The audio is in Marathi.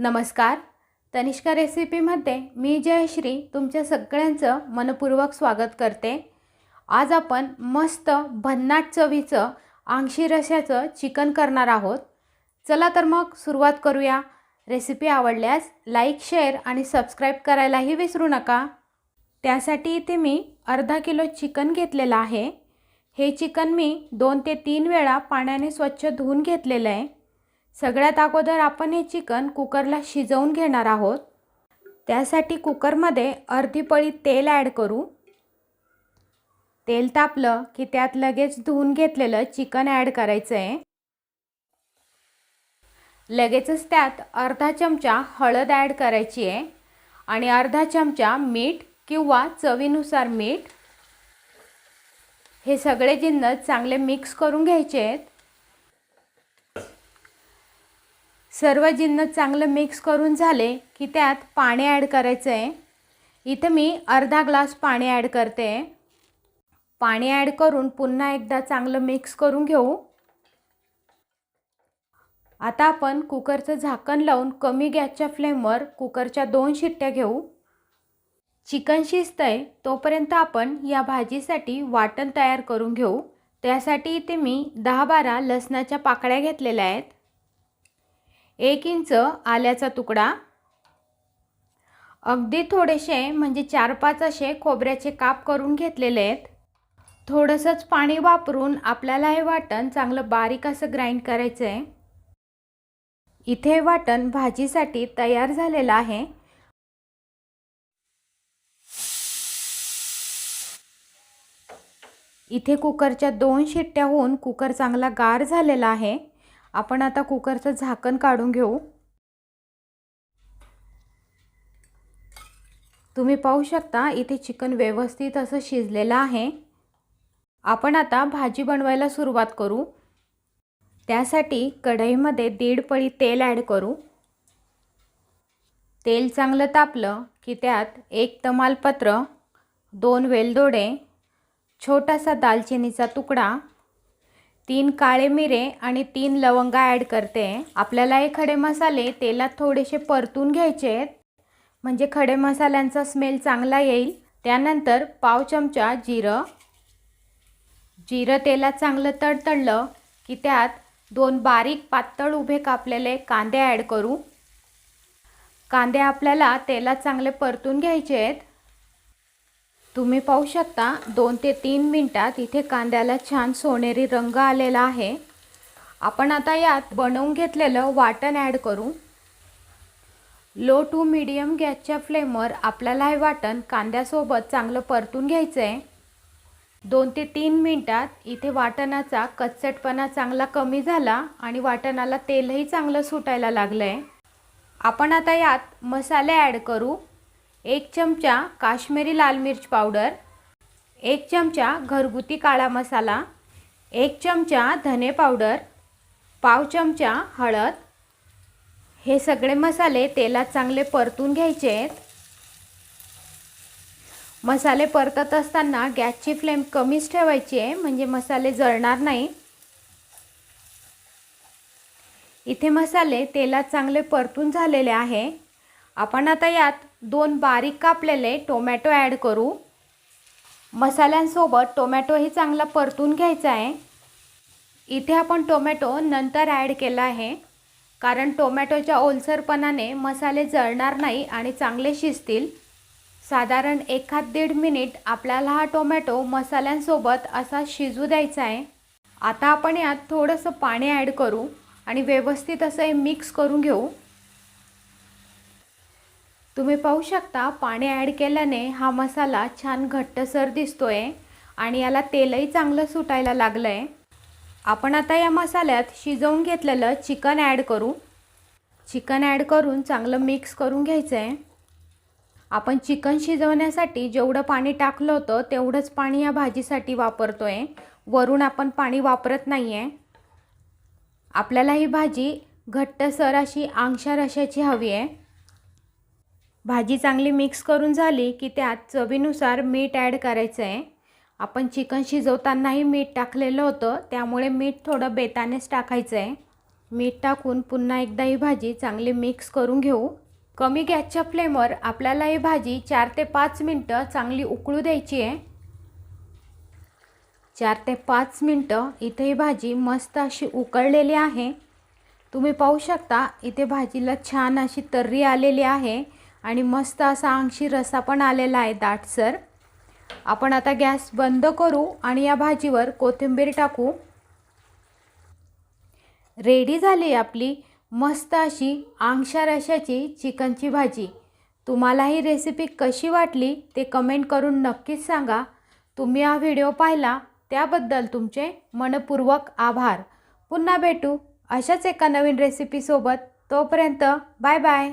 नमस्कार. तनिष्का रेसिपीमध्ये मी जयश्री तुमच्या सगळ्यांचं मनपूर्वक स्वागत करते. आज आपण मस्त भन्नाट चवीचं आंगशी रश्याचं चिकन करणार आहोत. चला तर मग सुरुवात करूया. रेसिपी आवडल्यास लाईक शेअर आणि सबस्क्राईब करायलाही विसरू नका. त्यासाठी इथे मी अर्धा किलो चिकन घेतलेलं आहे. हे चिकन मी दोन ते तीन वेळा पाण्याने स्वच्छ धुवून घेतलेलं आहे. सगळ्यात अगोदर आपण हे चिकन कुकरला शिजवून घेणार आहोत. त्यासाठी कुकरमध्ये अर्धी पळी तेल ॲड करू. तेल तापलं की त्यात लगेच धुवून घेतलेलं चिकन ॲड करायचं आहे लगेचच त्यात अर्धा चमचा हळद ॲड करायची आहे आणि अर्धा चमचा मीठ किंवा चवीनुसार मीठ. हे सगळे जिन्नस चांगले मिक्स करून घ्यायचे आहेत. सर्व जिन्न चांगलं मिक्स करून झाले की त्यात पाणी ॲड करायचं आहे इथं मी अर्धा ग्लास पाणी ॲड करते. पाणी ॲड करून पुन्हा एकदा चांगलं मिक्स करून घेऊ. आता आपण कुकरचं झाकण लावून कमी गॅसच्या फ्लेमवर कुकरच्या दोन शिट्ट्या घेऊ. चिकन शिजतंय तोपर्यंत आपण या भाजीसाठी वाटण तयार करून घेऊ. त्यासाठी इथे मी दहा बारा लसणाच्या पाकळ्या घेतलेल्या आहेत. एक इंच आल्याचा तुकडा. अगदी थोडेसे म्हणजे चार पाच असे खोबऱ्याचे काप करून घेतलेले आहेत. थोडंसंच पाणी वापरून आपल्याला हे वाटण चांगलं बारीक असं ग्राइंड करायचं आहे इथे वाटण भाजीसाठी तयार झालेलं आहे. इथे कुकरच्या दोन शिट्ट्या होऊन कुकर चांगला गार झालेला आहे. आपण आता कुकरचं झाकण काढून घेऊ. तुम्ही पाहू शकता इथे चिकन व्यवस्थित असं शिजलेलं आहे. आपण आता भाजी बनवायला सुरुवात करू. त्यासाठी कढईमध्ये दीड पळी तेल ॲड करू. तेल चांगलं तापलं की त्यात एक तमालपत्र दोन वेलदोडे छोटासा दालचिनीचा तुकडा तीन काळे मिरे आणि तीन लवंगा ॲड करते. आपल्याला हे खडे मसाले तेलात थोडेसे परतून घ्यायचे आहेत. म्हणजे खडे मसाल्यांचा स्मेल चांगला येईल. त्यानंतर पाव चमचा जिरं. जिरं तेलात चांगलं तडतडलं की त्यात दोन बारीक पातळ उभे कापलेले कांदे ॲड करू. कांदे आपल्याला तेलात चांगले परतून घ्यायचे आहेत. तुम्ही पाहू शकता दोन ते तीन मिनटात इथे कांद्याला छान सोनेरी रंग आलेला आहे. आपण आता यात बनवून घेतलेलं वाटण ॲड करू. लो टू मीडियम गॅसच्या फ्लेमवर आपल्याला हे वाटण कांद्यासोबत चांगलं परतून घ्यायचं आहे दोन ते तीन मिनटात इथे वाटणाचा कच्चटपणा चांगला कमी झाला आणि वाटणाला तेलही चांगलं सुटायला लागलं आहे आपण आता यात मसाले ॲड करू. एक चमचा काश्मीरी लाल मिर्च पावडर एक चमचा घरगुती काळा मसाला एक चमचा धने पावडर पाव चमचा हळद. हे सगळे मसाले तेलात चांगले परतून घ्यायचे आहेत. मसाले परतत असताना गॅसची फ्लेम कमीच ठेवायची आहे म्हणजे मसाले जळणार नाही. इथे मसाले तेलात चांगले परतून झालेले आहे. आपण आता यात दोन बारीक कापलेले टोमॅटो ॲड करू. मसाल्यांसोबत टोमॅटोही चांगला परतून घ्यायचा आहे. इथे आपण टोमॅटो नंतर ॲड केला आहे. कारण टोमॅटोच्या ओलसरपणाने मसाले जळणार नाही आणि चांगले शिजतील. साधारण एखाद दीड मिनिट आपल्याला हा टोमॅटो मसाल्यांसोबत असा शिजू द्यायचा आहे. आता आपण यात थोडंसं पाणी ॲड करू आणि व्यवस्थित असं हे मिक्स करून घेऊ. तुम्ही पाहू शकता पाणी ॲड केल्याने हा मसाला छान घट्टसर आहे आणि याला तेलही चांगलं सुटायला लागलं आहे आपण आता या मसाल्यात शिजवून घेतलेलं चिकन ॲड करू. चिकन ॲड करून चांगलं मिक्स करून घ्यायचं आहे आपण चिकन शिजवण्यासाठी जेवढं पाणी टाकलं होतं तेवढंच पाणी या भाजीसाठी वापरतो आहे वरून आपण पाणी वापरत नाही आहे आपल्याला ही भाजी घट्टसर अशी आंगशा रशाची हवी आहे भाजी चांगली मिक्स करून झाली की त्यात चवीनुसार मीठ ॲड करायचं आहे. आपण चिकन शिजवतानाही मीठ टाकलेलं होतं त्यामुळे मीठ थोडं बेतानेच टाकायचं आहे. मीठ टाकून पुन्हा एकदा ही भाजी चांगली मिक्स करून घेऊ. कमी गॅसच्या फ्लेमवर आपल्याला ही भाजी चार ते पाच मिनटं चांगली उकळू द्यायची आहे. चार ते पाच मिनटं इथे ही भाजी मस्त अशी उकळलेली आहे. तुम्ही पाहू शकता इथे भाजीला छान अशी तर्री आलेली आहे. आणि मस्त असा अंशी रस्सा पण आलेला आहे दाटसर आपण आता गॅस बंद करू आणि या भाजीवर कोथिंबीर टाकू. रेडी झाली आपली मस्त अशी आंगशा रशाची चिकनची भाजी. तुम्हाला ही रेसिपी कशी वाटली ते कमेंट करून नक्कीच सांगा. तुम्ही हा व्हिडिओ पाहिला त्याबद्दल तुमचे मनपूर्वक आभार. पुन्हा भेटू अशाच एका नवीन रेसिपीसोबत तोपर्यंत बाय बाय.